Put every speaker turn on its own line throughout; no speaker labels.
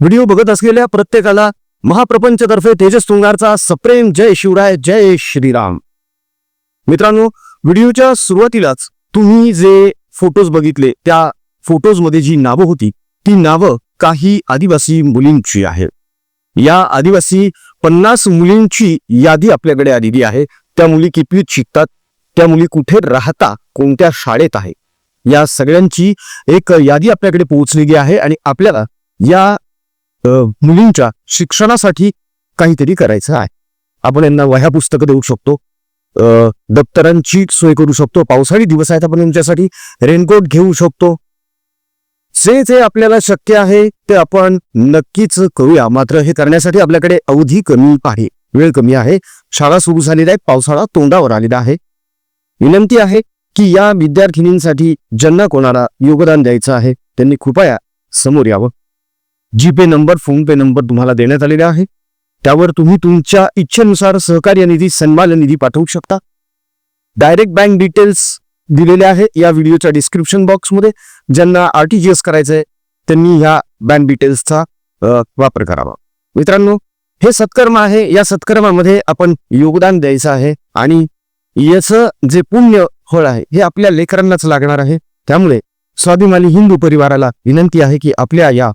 Video बघत असलेल्या प्रत्येकाला महाप्रपंचतर्फे तेजस तुंगारचा सप्रेम जय शिवराय जय श्रीराम. मित्रांनो व्हिडिओच्या सुरुवातीलाच तुम्ही जे फोटोज बघितले त्या फोटोजमध्ये जी नावं होती ती नावं काही आदिवासी मुलींची आहे. या आदिवासी पन्नास मुलींची यादी आपल्याकडे आलेली आहे. त्या मुली कितवीत शिकतात त्या मुली कुठे राहता कोणत्या शाळेत आहे या सगळ्यांची एक यादी आपल्याकडे पोहोचलेली आहे आणि आपल्याला या मुलींच्या शिक्षणासाठी काहीतरी करायचं आहे. आपण यांना वह्या पुस्तकं देऊ शकतो. दप्तरांची सोय करू शकतो. पावसाळी दिवस आहेत आपण यांच्यासाठी रेनकोट घेऊ शकतो. जे जे आपल्याला शक्य आहे ते आपण नक्कीच करूया. मात्र हे करण्यासाठी आपल्याकडे अवधी कमी आहे. वेळ कमी आहे. शाळा सुरू झालेली आहे. पावसाळा तोंडावर आलेला आहे. विनंती आहे की या विद्यार्थिनींसाठी ज्यांना कोणाला योगदान द्यायचं आहे त्यांनी कृपया समोर यावं. GPay number PhonePe number तुम्हाला देण्यात आलेला आहे त्यावर तुम्ही तुमच्या इच्छेनुसार सहकार्य निधी सन्मान निधी पाठवू शकता. डायरेक्ट बँक डिटेल्स दिलेले आहे या व्हिडिओच्या डिस्क्रिप्शन बॉक्समध्ये ज्यांना आर टी जी एस करायचंय त्यांनी ह्या बँक डिटेल्सचा वापर करावा. मित्रांनो हे सत्कर्म आहे. या सत्कर्मामध्ये आपण योगदान द्यायचं आहे आणि याचं जे पुण्य फळ आहे हे आपल्या लेकरांनाच लागणार आहे. त्यामुळे स्वाभिमानी हिंदू परिवाराला विनंती आहे की आपल्या या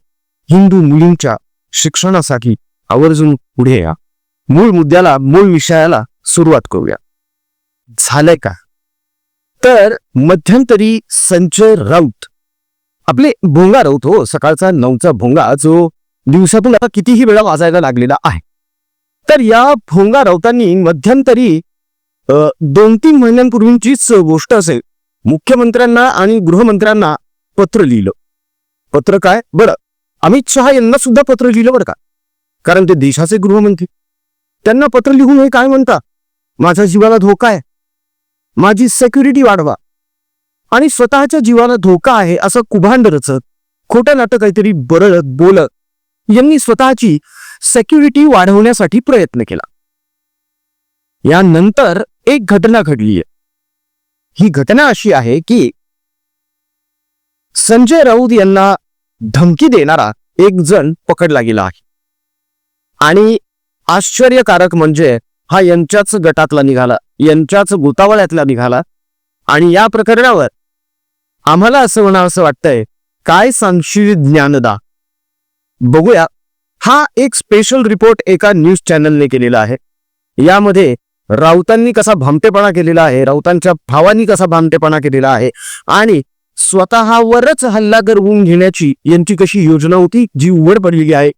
हिंदू मुलींच्या शिक्षणासाठी आवर्जून पुढे या. मूळ मुद्द्याला मूळ विषयाला सुरुवात करूया. झालंय का तर मध्यंतरी संजय राऊत. आपले भोंगा राऊत हो सकाळचा नऊचा भोंगा जो दिवसातून आता कितीही वेळा वाजायला लागलेला आहे. तर या भोंगा राऊतांनी मध्यंतरी दोन तीन महिन्यांपूर्वीचीच गोष्ट असेल मुख्यमंत्र्यांना आणि गृहमंत्र्यांना पत्र लिहिलं. पत्र काय? बरं अमित शहा यांना सुद्धा पत्र लिहिलं बरं का? कारण ते देशाचे गृहमंत्री. त्यांना पत्र लिहून हे काय म्हणता? माझ्या जीवाला धोका आहे. माझी सेक्युरिटी वाढवा. आणि स्वतःच्या जीवाला धोका आहे असं कुभांड रचत खोटं नाटक काहीतरी बरळत बोलत यांनी स्वतःची सेक्युरिटी वाढवण्यासाठी प्रयत्न केला. यानंतर एक घटना घडली ही घटना अशी आहे की संजय राऊत यांना धमकी देणारा एक जण पकडला गेला आहे. आणि आश्चर्यकारक म्हणजे हा यांच्याच गटातला निघाला यांच्याच गोतावळ्यातला निघाला. आणि या प्रकरणावर आम्हाला असं म्हणावं असं वाटतंय काय सांगशील ज्ञानदा? बघूया. हा एक स्पेशल रिपोर्ट एका न्यूज चॅनलने केलेला आहे. यामध्ये राऊतांनी कसा भामटेपणा केलेला आहे राऊतांच्या भावांनी कसा भामटेपणा केलेला आहे आणि स्वतःवरच हल्ला करवून घेण्याची यांची कशी योजना होती जी उघड पडलेली आहे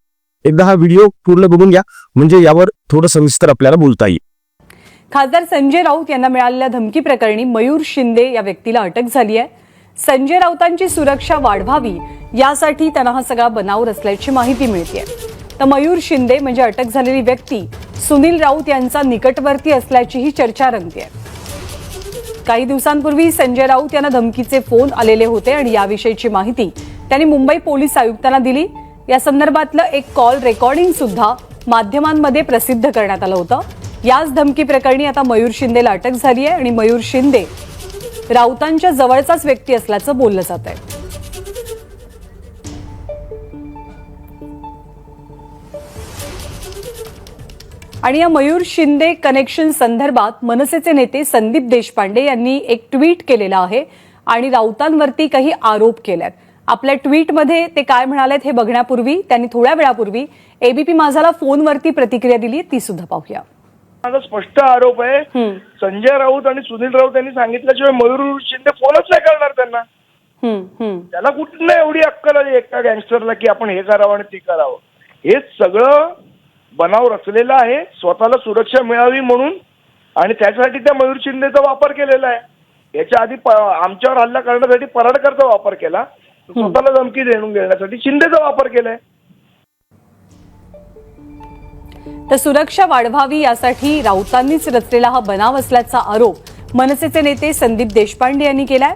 एकदा हा व्हिडिओ पूर्ण बघून घ्या. म्हणजे यावर थोडं सविस्तर आपल्याला बोलता येईल.
खासदार संजय राऊत यांना मिळालेल्या धमकी प्रकरणी मयूर शिंदे या व्यक्तीला अटक झाली आहे. संजय राऊतांची सुरक्षा वाढवावी यासाठी त्यांना हा सगळा बनाव रचल्याची माहिती मिळते तर मयूर शिंदे म्हणजे अटक झालेली व्यक्ती सुनील राऊत यांचा निकटवर्ती असल्याचीही चर्चा रंगते काही दिवसांपूर्वी संजय राऊत यांना धमकीचे फोन आलेले होते आणि याविषयीची माहिती त्यांनी मुंबई पोलीस आयुक्तांना दिली. या संदर्भातलं एक कॉल रेकॉर्डिंग सुद्धा माध्यमांमध्ये प्रसिद्ध करण्यात आलं होतं. याच धमकी प्रकरणी आता मयूर शिंदेला अटक झाली आहे आणि मयूर शिंदे राऊतांच्या जवळचाच व्यक्ती असल्याचं बोललं जात आहे आणि या मयूर शिंदे कनेक्शन संदर्भात मनसेचे नेते संदीप देशपांडे यांनी एक ट्विट केलेलं आहे आणि राऊतांवरती काही आरोप केलेत. आपल्या ट्विटमध्ये ते काय म्हणालेत हे बघण्यापूर्वी त्यांनी थोड्या वेळापूर्वी एबीपी माझाला फोनवरती प्रतिक्रिया दिली ती सुद्धा पाहूया.
माझा स्पष्ट आरोप आहे. संजय राऊत आणि सुनील राऊत यांनी सांगितल्याशिवाय मयूर शिंदे फोनच नाही करणार त्यांना. त्याला कुठं नाही एवढी अक्कल आली एका गँगस्टरला की आपण हे करावं आणि ते करावं? हे सगळं बनाव रचलेलं आहे स्वतःला सुरक्षा मिळावी म्हणून आणि त्याच्यासाठी त्या मयूर शिंदेचा वापर केलेला आहे. याच्या आधी आमच्यावर हल्ला करण्यासाठी पराडकरचा वापर केला स्वतःला धमकी देणून घेण्यासाठी शिंदेचा वापर केलाय.
तर सुरक्षा वाढवावी यासाठी राऊतांनीच रचलेला हा बनाव असल्याचा आरोप मनसेचे नेते संदीप देशपांडे यांनी केलाय.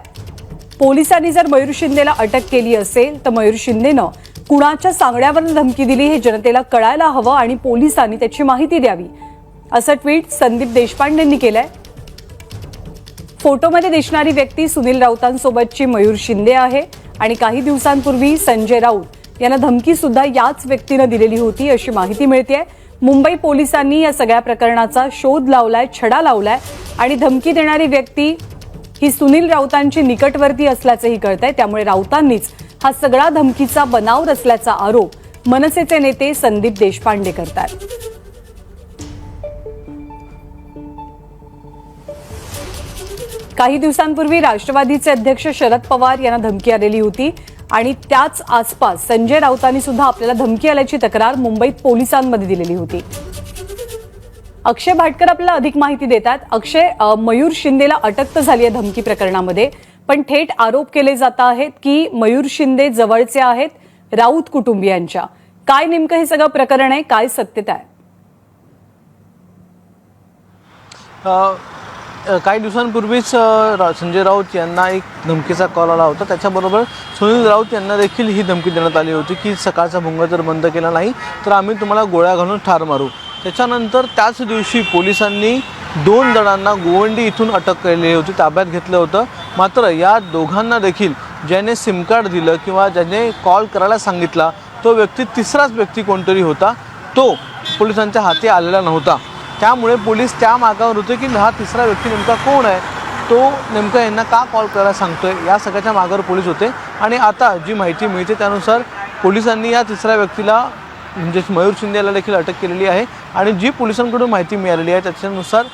पोलिसांनी जर मयूर शिंदेला अटक केली असेल तर मयूर शिंदेनं कुणाच्या सांगण्यावर धमकी दिली हे जनतेला कळायला हवं आणि पोलिसांनी त्याची माहिती द्यावी. असं ट्विट संदीप देशपांडेंनी केलंय. फोटोमध्ये दिसणारी व्यक्ती सुनील राऊतांसोबतची मयूर शिंदे आहे आणि काही दिवसांपूर्वी संजय राऊत यांना धमकी सुद्धा याच व्यक्तीनं दिलेली होती अशी माहिती मिळते मुंबई पोलिसांनी या सगळ्या प्रकरणाचा शोध लावलाय छडा लावलाय आणि धमकी देणारी व्यक्ती ही सुनील राऊतांची निकटवर्ती असल्याचंही कळतंय. त्यामुळे राऊतांनीच हा सगळा धमकीचा बनाव रचल्याचा आरोप मनसेचे नेते संदीप देशपांडे करतात काही दिवसांपूर्वी राष्ट्रवादीचे अध्यक्ष शरद पवार यांना धमकी आलेली होती आणि त्याच आसपास संजय राऊतांनी सुद्धा आपल्याला धमकी आल्याची तक्रार मुंबईत पोलिसांमध्ये दिलेली होती. अक्षय भाटकर आपल्याला अधिक माहिती देतात. अक्षय मयूर शिंदेला अटक तर झाली आहे धमकी प्रकरणामध्ये पण थेट आरोप केले जात आहेत की मयूर शिंदे जवळचे आहेत राऊत कुटुंबियांच्या. काय नेमकं हे सगळं प्रकरण आहे? काय सत्यता आहे?
काही दिवसांपूर्वीच संजय राऊत यांना एक धमकीचा कॉल आला होता. त्याच्याबरोबर सुनील राऊत यांना देखील ही धमकी देण्यात आली होती की सकाळचा भुंगा जर बंद केला नाही तर आम्ही तुम्हाला गोळ्या घालून ठार मारू. त्याच्यानंतर त्याच दिवशी पोलिसांनी दोन जणांना गोवंडी इथून अटक केलेली होती ताब्यात घेतलं होतं. मात्र या दोघांना देखील ज्याने सिमकार्ड दिलं किंवा ज्याने कॉल करायला सांगितला तो व्यक्ती तिसराच व्यक्ती कोणतरी होता. तो पोलिसांच्या हाती आलेला नव्हता. त्यामुळे पोलीस त्या मागावर होते की हा तिसरा व्यक्ती नेमका कोण आहे? तो नेमका यांना का कॉल करायला सांगतोय? या सगळ्याच्या मागावर पोलीस होते. आणि आता जी माहिती मिळते त्यानुसार पोलिसांनी या तिसऱ्या व्यक्तीला म्हणजेच मयूर शिंदे याला देखील अटक केलेली आहे आणि जी पोलिसांकडून माहिती मिळालेली आहे त्याच्यानुसार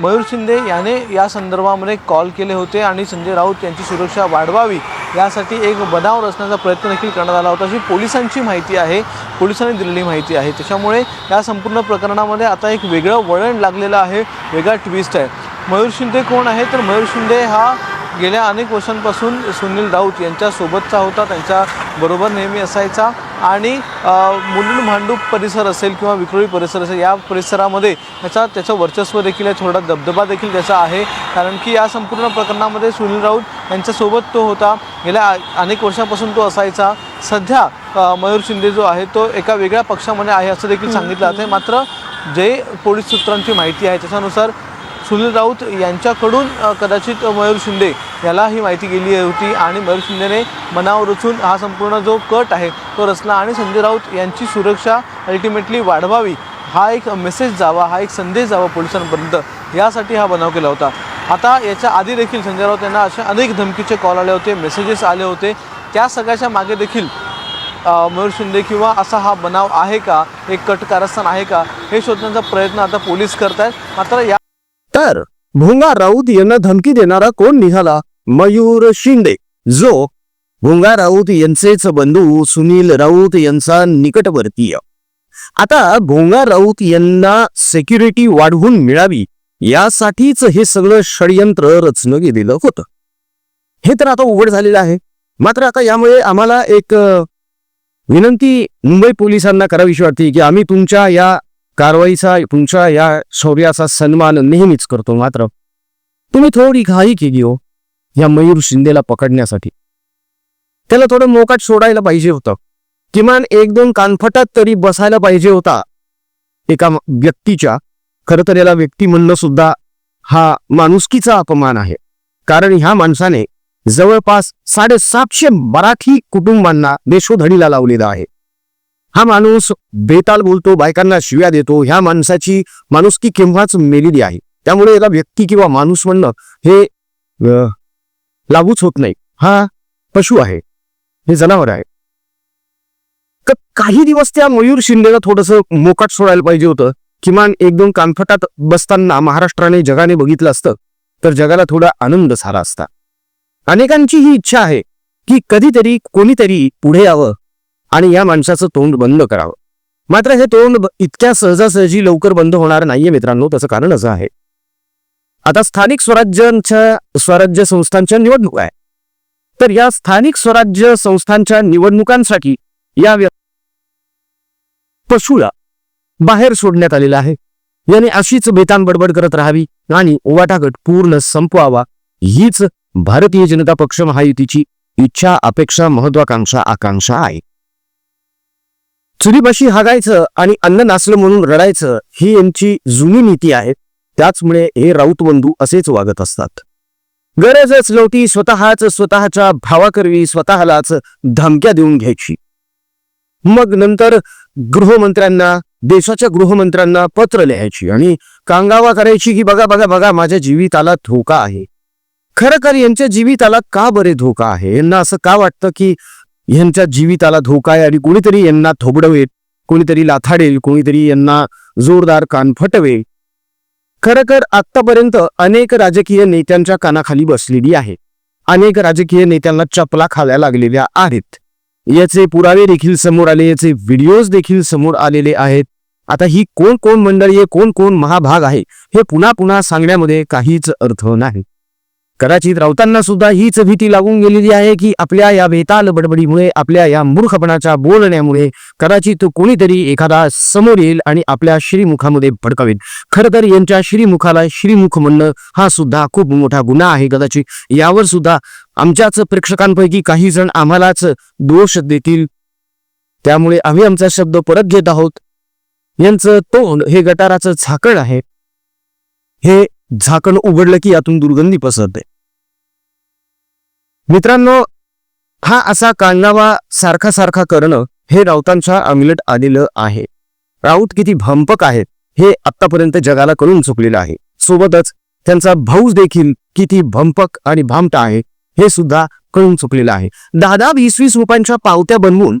मयूर शिंदे याने या संदर्भामध्ये कॉल केले होते आणि संजय राऊत यांची सुरक्षा वाढवावी यासाठी एक बनाव रचण्याचा प्रयत्न देखील करण्यात आला होता अशी पोलिसांची माहिती आहे पोलिसांनी दिलेली माहिती आहे. त्याच्यामुळे या संपूर्ण प्रकरणामध्ये आता एक वेगळं वळण लागलेलं आहे वेगळा ट्विस्ट आहे. मयूर शिंदे कोण आहे? तर मयूर शिंदे हा गेल्या अनेक वर्षांपासून सुनील राऊत यांच्यासोबतचा होता त्यांच्याबरोबर नेहमी असायचा. आणि मुलुंड भांडूप परिसर असेल किंवा विक्रोळी परिसर असेल या परिसरामध्ये त्याचा त्याचं वर्चस्व देखील आहे थोडा दबदबा देखील त्याचा आहे. कारण की या संपूर्ण प्रकरणामध्ये सुनील राऊत यांच्यासोबत तो होता. गेल्या अनेक वर्षापासून तो असायचा. सध्या मयूर शिंदे जो आहे तो एका वेगळ्या पक्षामध्ये आहे असं देखील सांगितलं जाते मात्र जे पोलीस सूत्रांची माहिती आहे त्याच्यानुसार सुनील राऊत यांच्याकडून कदाचित मयूर शिंदे याला ही माहिती गेली होती आणि मयूर शिंदेने मनावर रचून हा संपूर्ण जो कट आहे तो रचला आणि संजय राऊत यांची सुरक्षा अल्टिमेटली वाढवावी हा एक मेसेज जावा हा एक संदेश जावा पोलिसांपर्यंत. यासाठी हा बनाव केला होता. आता याच्या आधी देखील संजय राऊत यांना असे अनेक धमकीचे कॉल आले होते मेसेजेस आले होते. त्या सगळ्याच्या मागे देखील मयूर शिंदे किंवा असा हा बनाव आहे का एक कट कारस्थान आहे का हे शोधण्याचा प्रयत्न आता पोलीस करत आहेत मात्र या
तर भोंगा राऊत यांना धमकी देणारा कोण निघाला? मयूर शिंदे. जो भोंगा राऊत यांचेच बंधू सुनील राऊत यांचा निकटवर्तीय. आता भोंगा राऊत यांना सेक्युरिटी वाढवून मिळावी यासाठीच हे सगळं षडयंत्र रचलं गेलेलं होतं. हे तर आता उघड झालेलं आहे. मात्र आता यामुळे आम्हाला एक विनंती मुंबई पोलिसांना करावीशी वाटते की आम्ही तुमच्या या कारवाईचा तुमच्या या शौर्याचा सन्मान नेहमीच करतो मात्र तुम्ही थोडी घाई केली हो या मयूर शिंदेला पकडण्यासाठी. त्याला थोडं मोकाट सोडायला पाहिजे होतं. किमान एक दोन कानफटात तरी बसायला पाहिजे होता. एका व्यक्तीच्या खरं तर याला व्यक्ती म्हणणं सुद्धा हा माणुसकीचा अपमान आहे. कारण ह्या माणसाने जवळपास साडेसातशे मराठी कुटुंबांना देशोधडीला लावलेला आहे. हा माणूस बेताल बोलतो बायकांना शिव्या देतो ह्या माणसाची माणुसकी केव्हाच मेलेली आहे. त्यामुळे याला व्यक्ती किंवा माणूस म्हणणं हे लागूच होत नाही. हा पशु आहे. हे जनावर आहे. तर काही दिवस त्या मयूर शिंदेला थोडस मोकाट सोडायला पाहिजे होतं. किमान एक दोन कानफटात बसताना महाराष्ट्राने जगाने बघितलं असतं. तर जगाला थोडा आनंद झाला असता. अनेकांची ही इच्छा आहे की कधीतरी कोणीतरी पुढे यावं आणि या माणसाचं तोंड बंद करावं. मात्र हे तोंड इतक्या सहजासहजी लवकर बंद होणार नाहीये मित्रांनो त्याचं कारण असं आहे. आता स्थानिक स्वराज्यांच्या स्वराज्य संस्थांच्या निवडणूक आहे. तर या स्थानिक स्वराज्य संस्थांच्या निवडणुकांसाठी या पशुला बाहेर सोडण्यात आलेला आहे. याने अशीच बेतान बडबड करत राहावी आणि ओवाटागट पूर्ण संपवावा हीच भारतीय जनता पक्ष महायुतीची इच्छा अपेक्षा महत्वाकांक्षा आकांक्षा आहे. चुरीपाशी हागायचं आणि अन्न नासलं म्हणून रडायचं ही यांची जुनी नीती आहे. त्याचमुळे हे राऊत बंधू असेच वागत असतात. गरजच नव्हती स्वतःच स्वतःच्या भावाकरवी स्वतःलाच धमक्या देऊन घ्यायची. मग नंतर गृहमंत्र्यांना देशाच्या गृहमंत्र्यांना पत्र लिहायची आणि कांगावा करायची की बघा बघा बघा माझ्या जीविताला धोका आहे. खरं तर यांच्या जीविताला का बरे धोका आहे? यांना असं का वाटतं की यांच्या जीविताला धोका आहे आणि कोणीतरी यांना थोबडवेल कोणीतरी लाथाडेल कोणीतरी यांना जोरदार कान फटवेल खरं तर आतापर्यंत अनेक राजकीय नेत्यांच्या कानाखाली बसलेली आहे. अनेक राजकीय नेत्यांना चपला खाव्या लागलेल्या आहेत. याचे पुरावे देखील समोर आले याचे व्हिडिओज देखील समोर आलेले आहेत. आता ही कोण कोण मंडळी आहे कोण कोण महाभाग आहे हे पुन्हा पुन्हा सांगण्यामध्ये काहीच अर्थ नाही. कदाचित राऊतांना सुद्धा हीच भीती लागून गेलेली आहे की आपल्या या बेताल बडबडीमुळे आपल्या या मूर्खपणाच्या बोलण्यामुळे कदाचित कोणीतरी एखादा समोर येईल आणि आपल्या श्रीमुखामध्ये भडकावेल. खरं तर यांच्या श्रीमुखाला श्रीमुख म्हणणं हा सुद्धा खूप मोठा गुन्हा आहे कदाचित. यावर सुद्धा आमच्याच प्रेक्षकांपैकी काही जण आम्हालाच दोष देतील. त्यामुळे आम्ही आमचा शब्द परत घेत आहोत. यांचं तोंड हे गटाराचं झाकण आहे. हे झाकण उघडलं की यातून दुर्गंधी पसरते. मित्रांनो हा असा कांगावा सारखा सारखा करणं हे राऊतांच्या अंगलट आलेलं आहे. राऊत किती भंपक आहेत हे आतापर्यंत जगाला कळून चुकलेलं आहे. सोबतच त्यांचा भाऊज देखील किती भंपक आणि भामटा आहे हे सुद्धा कळून चुकलेलं आहे. दहा दहा वीस वीस रुपयांच्या पावत्या बनवून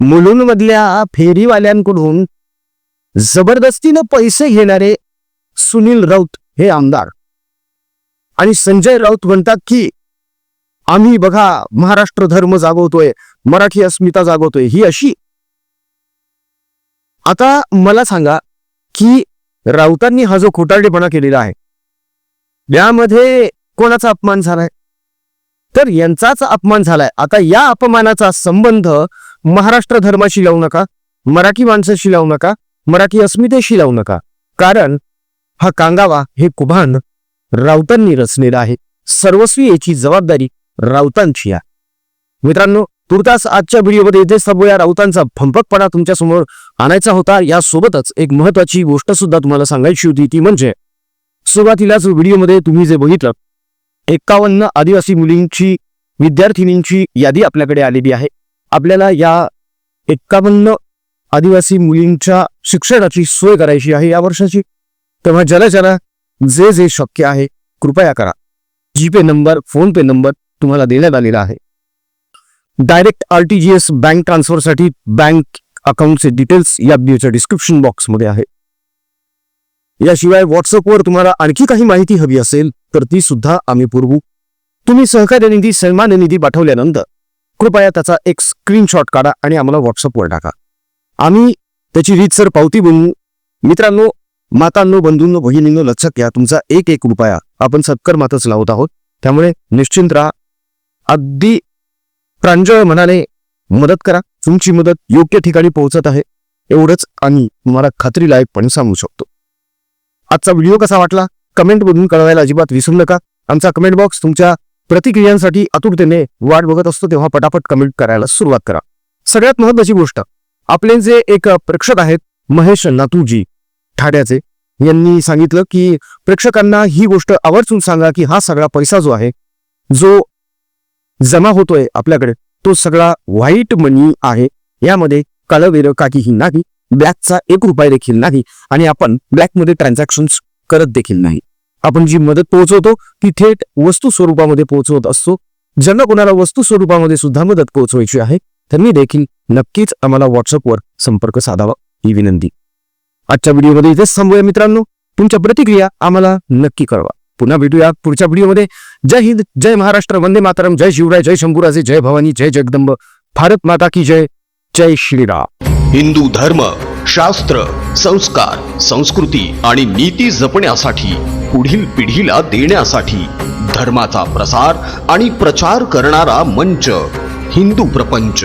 मुलूंमधल्या फेरीवाल्यांकडून जबरदस्तीनं पैसे घेणारे सुनील राऊत हे आमदार. आणि संजय राऊत म्हणतात की आम्ही बघा महाराष्ट्र धर्म जागवतोय मराठी अस्मिता जागवतोय ही अशी. आता मला सांगा की राऊतांनी हा जो खोटारडेपणा केलेला आहे यामध्ये कोणाचा अपमान झालाय? तर यांचाच अपमान झालाय. आता या अपमानाचा संबंध महाराष्ट्र धर्माशी लावू नका मराठी माणसाशी लावू नका मराठी अस्मितेशी लावू नका. कारण हा कांगावा हे कुभान राऊतांनी रचलेलं आहे. सर्वस्वी याची जबाबदारी राऊतांची आहे. मित्रांनो तुर्तास आजच्या व्हिडिओमध्ये इथेच थांबूया. राऊतांचा भंपकपणा तुमच्यासमोर आणायचा होता. यासोबतच एक महत्वाची गोष्ट सुद्धा तुम्हाला सांगायची होती. ती म्हणजे सुरुवातीलाच व्हिडिओमध्ये तुम्ही जे बघितलं एक्कावन्न आदिवासी मुलींची विद्यार्थिनींची यादी आपल्याकडे आलेली आहे. आपल्याला या एक्कावन्न आदिवासी मुलींच्या शिक्षणाची सोय करायची आहे. या वर्षाची तेव्हा ज्याला ज्याला जे जे शक्य आहे कृपया करा. GPay number PhonePe number तुम्हाला देण्यात आलेला आहे. डायरेक्ट आरटीजीएस बँक ट्रान्सफरसाठी बँक अकाउंटचे डिटेल्स या व्हिडिओच्या डिस्क्रिप्शन बॉक्समध्ये आहे. याशिवाय व्हॉट्सअपवर तुम्हाला आणखी काही माहिती हवी असेल तर ती सुद्धा आम्ही पुरवू. तुम्ही सहकार्य निधी सन्मान निधी पाठवल्यानंतर कृपया त्याचा एक स्क्रीनशॉट काढा आणि आम्हाला व्हॉट्सअपवर टाका. आम्ही त्याची रीतसर पावती बनवू. मित्रांनो मातांनो बंधूंनो भगिनींनो लक्षात घ्या तुमचा एक एक रुपया आपण सत्कर्मातच लावत आहोत. त्यामुळे निश्चिंत राहा. अगदी प्रांजळ मनाने मदत करा. तुमची मदत योग्य ठिकाणी पोहोचत आहे. एवढंच आम्ही तुम्हाला खात्रीलायकपणे सांगू शकतो. आजचा व्हिडिओ कसा वाटला? कमेंट मधून कळवायला अजिबात विसरू नका. आमचा कमेंट बॉक्स तुमच्या प्रतिक्रियांसाठी आतुरतेने वाट बघत असतो तेव्हा पटापट कमेंट करायला सुरुवात करा. सगळ्यात महत्वाची गोष्ट आपले जे एक प्रेक्षक आहेत महेश नातूजी ठाड्याचे. यांनी सांगितलं की प्रेक्षकांना ही गोष्ट आवर्जून सांगा की हा सगळा पैसा जो आहे जो जमा होतोय आपल्याकडे तो सगळा व्हाईट मनी आहे. यामध्ये कालवेर काहीही नाही ब्लॅकचा एक रुपया देखील नाही आणि आपण ब्लॅकमध्ये ट्रान्झॅक्शन करत देखील नाही. आपण जी मदत पोहोचवतो ती थेट वस्तू स्वरूपामध्ये पोहोचवत असतो. ज्यांना कोणाला वस्तू स्वरूपामध्ये सुद्धा मदत पोहोचवायची आहे त्यांनी देखील नक्कीच आम्हाला व्हॉट्सअपवर संपर्क साधावा. ही विनंती. आजच्या व्हिडिओमध्ये इथेच थांबूया मित्रांनो. तुमच्या प्रतिक्रिया आम्हाला नक्की कळवा. पुन्हा भेटूया पुढच्या व्हिडिओमध्ये. जय हिंद जय महाराष्ट्र वंदे मातरम जय शिवराय जय शंभूराजे जय भवानी जय जगदंब. भारत माता की जय जय श्रीराम.
हिंदू धर्म शास्त्र संस्कार संस्कृती आणि नीती जपण्यासाठी पुढील पिढीला देण्यासाठी धर्माचा प्रसार आणि प्रचार करणारा मंच हिंदू प्रपंच.